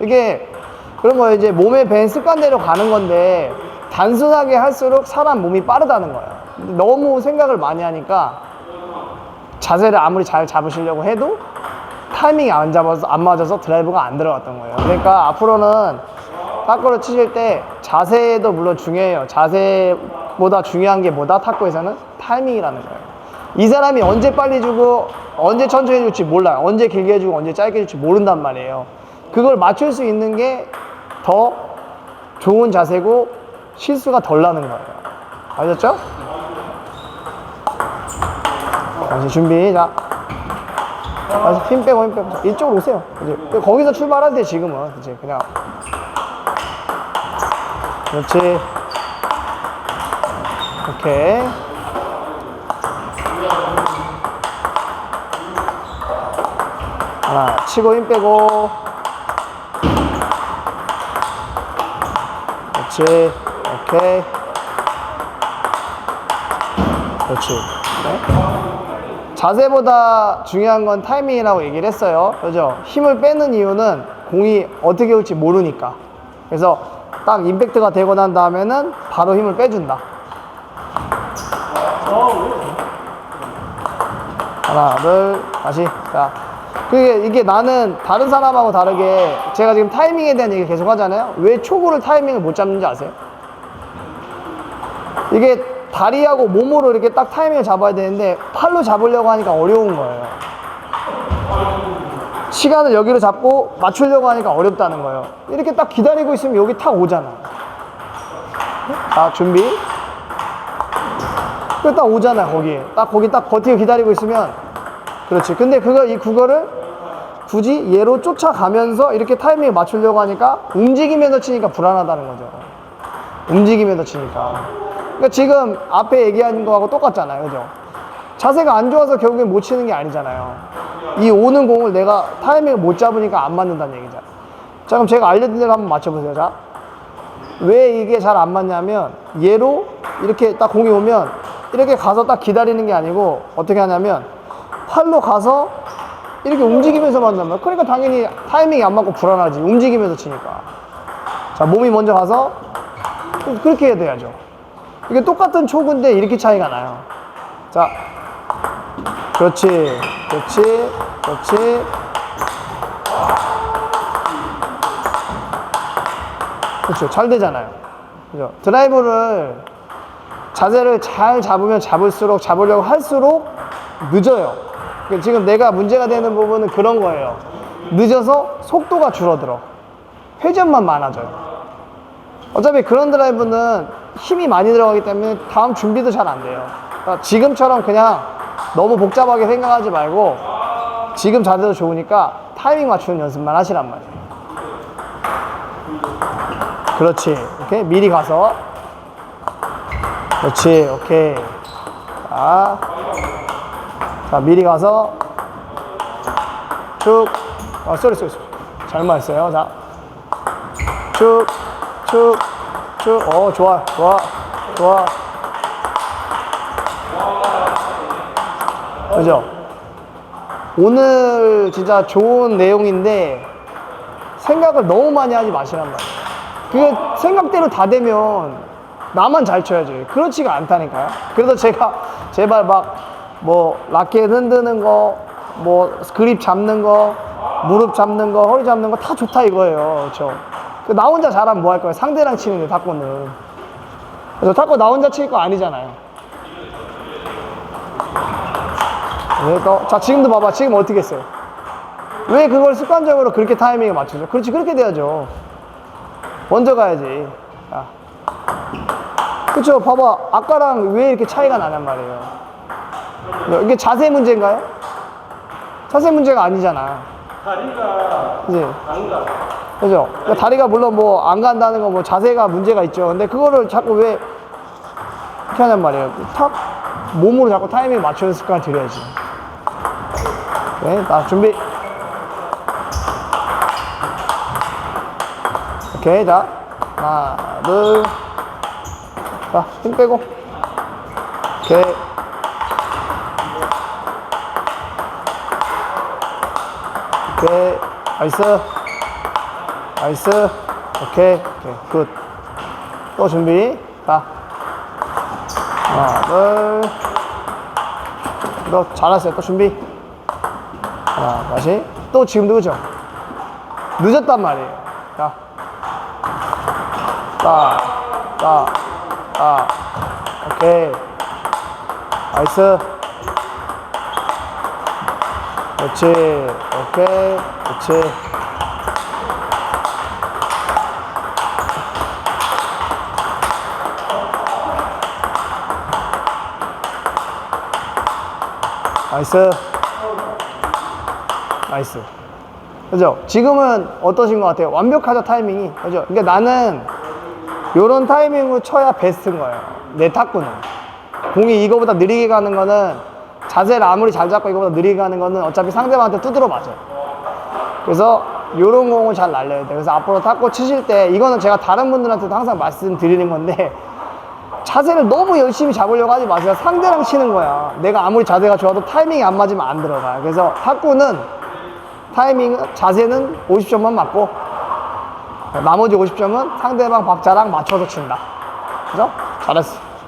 이게 그런 거 이제 몸에 밴 습관대로 가는 건데 단순하게 할수록 사람 몸이 빠르다는 거예요. 너무 생각을 많이 하니까 자세를 아무리 잘 잡으시려고 해도 타이밍이 안 잡아서 안 맞아서 드라이브가 안 들어갔던 거예요. 그러니까 앞으로는 탁구를 치실 때 자세도 물론 중요해요. 자세보다 중요한 게 뭐다? 탁구에서는 타이밍이라는 거예요. 이 사람이 언제 빨리 주고 언제 천천히 줄지 몰라요. 언제 길게 해주고 언제 짧게 줄지 모른단 말이에요. 그걸 맞출 수 있는 게 더 좋은 자세고 실수가 덜 나는 거예요. 아셨죠? 다시 준비. 자. 다시 힘 빼고 힘 빼고. 자, 이쪽으로 오세요. 이제 거기서 출발하면 돼, 지금은. 이제 그냥. 그렇지. 오케이. 하나, 치고 힘 빼고. 그렇지. 오케이. 그렇지. 네. 자세보다 중요한 건 타이밍이라고 얘기를 했어요. 그죠? 힘을 빼는 이유는 공이 어떻게 올지 모르니까. 그래서 딱 임팩트가 되고 난 다음에는 바로 힘을 빼준다. 하나, 둘, 다시. 자. 그게, 이게 나는 다른 사람하고 다르게 제가 지금 타이밍에 대한 얘기 계속 하잖아요. 왜 초구를 타이밍을 못 잡는지 아세요? 이게 다리하고 몸으로 이렇게 딱 타이밍을 잡아야 되는데 팔로 잡으려고 하니까 어려운 거예요. 시간을 여기로 잡고 맞추려고 하니까 어렵다는 거예요. 이렇게 딱 기다리고 있으면 여기 탁 오잖아. 자, 준비. 그딱 오잖아, 거기. 딱 거기 딱 버티고 기다리고 있으면. 그렇지. 근데 그거, 이 국어를 굳이 얘로 쫓아가면서 이렇게 타이밍을 맞추려고 하니까 움직이면서 치니까 불안하다는 거죠. 움직이면서 치니까. 그러니까 지금 앞에 얘기한 거하고 똑같잖아요. 그죠? 자세가 안 좋아서 결국엔 못 치는 게 아니잖아요. 이 오는 공을 내가 타이밍을 못 잡으니까 안 맞는다는 얘기잖아. 자, 그럼 제가 알려드린 대로 한번 맞춰보세요. 자. 왜 이게 잘 안 맞냐면 얘로 이렇게 딱 공이 오면 이렇게 가서 딱 기다리는 게 아니고 어떻게 하냐면 팔로 가서 이렇게 움직이면서 만단 말이야. 그러니까 당연히 타이밍이 안 맞고 불안하지. 움직이면서 치니까. 자, 몸이 먼저 가서 그렇게 해야 돼야죠. 이게 똑같은 초구인데 이렇게 차이가 나요. 자, 그렇지, 그렇지, 그렇지. 그렇죠. 잘 되잖아요. 그죠? 드라이브를 자세를 잘 잡으면 잡을수록 잡으려고 할수록 늦어요. 지금 내가 문제가 되는 부분은 그런 거예요. 늦어서 속도가 줄어들어. 회전만 많아져요. 어차피 그런 드라이브는 힘이 많이 들어가기 때문에 다음 준비도 잘 안 돼요. 그러니까 지금처럼 그냥 너무 복잡하게 생각하지 말고 지금 자세도 좋으니까 타이밍 맞추는 연습만 하시란 말이에요. 그렇지. 이렇게 미리 가서. 그렇지. 오케이. 자, 자 미리 가서 쭉. 아, 쏘리, 쏘리, 쏘리. 잘못 했어요. 자, 쭉, 쭉, 쭉. 어, 좋아, 좋아, 좋아. 그죠? 오늘 진짜 좋은 내용인데 생각을 너무 많이 하지 마시란 말이에요. 그게 생각대로 다 되면 나만 잘 쳐야지. 그렇지가 않다니까요. 그래서 제가 제발 막 뭐 라켓 흔드는 거, 뭐 그립 잡는 거, 무릎 잡는 거, 허리 잡는 거 다 좋다 이거예요. 그렇죠? 나 혼자 잘하면 뭐 할 거예요? 상대랑 치는데 탁구는. 그래서 탁구 나 혼자 칠 거 아니잖아요. 네, 또, 자, 지금도 봐봐. 지금 어떻게 했어요? 왜 그걸 습관적으로 그렇게 타이밍에 맞추죠? 그렇지, 그렇게 돼야죠. 먼저 가야지. 자. 그쵸, 봐봐. 아까랑 왜 이렇게 차이가 나냔 말이에요. 이게 자세 문제인가요? 자세 문제가 아니잖아. 다리가 그지? 안 가. 그죠? 그러니까 다리가 물론 뭐 안 간다는 건 뭐 자세가 문제가 있죠. 근데 그거를 자꾸 왜 이렇게 하냔 말이에요. 탁 몸으로 자꾸 타이밍 맞추는 습관을 들여야지. 네, 나 준비. 오케이, 자. 하나, 둘. 자, 힘 빼고. 오케이. 오케이. 나이스. 나이스. 오케이. 오케이. 굿. 또 준비. 가. 하나, 둘. 너 잘했어요. 또 준비. 하나, 다시. 또 지금도 그죠? 늦었단 말이에요. 자. 딱, 딱, 딱. 오케이. 나이스. 그렇지. 오케이. 그렇지. 나이스. 나이스. 그죠? 지금은 어떠신 것 같아요? 완벽하죠, 타이밍이. 그죠? 그러니까 나는 요런 타이밍으로 쳐야 베스트인 거예요. 내 탁구는. 공이 이거보다 느리게 가는 거는 자세를 아무리 잘 잡고 이거보다 느리게 가는 거는 어차피 상대방한테 두드러 맞아요. 그래서 요런 공을 잘 날려야 돼요. 그래서 앞으로 탁구 치실 때 이거는 제가 다른 분들한테도 항상 말씀드리는 건데 자세를 너무 열심히 잡으려고 하지 마세요. 상대랑 치는 거야. 내가 아무리 자세가 좋아도 타이밍이 안 맞으면 안 들어가요. 그래서 탁구는 타이밍, 자세는 50점만 맞고 나머지 50점은 상대방 박자랑 맞춰서 친다. 그죠? 잘했어.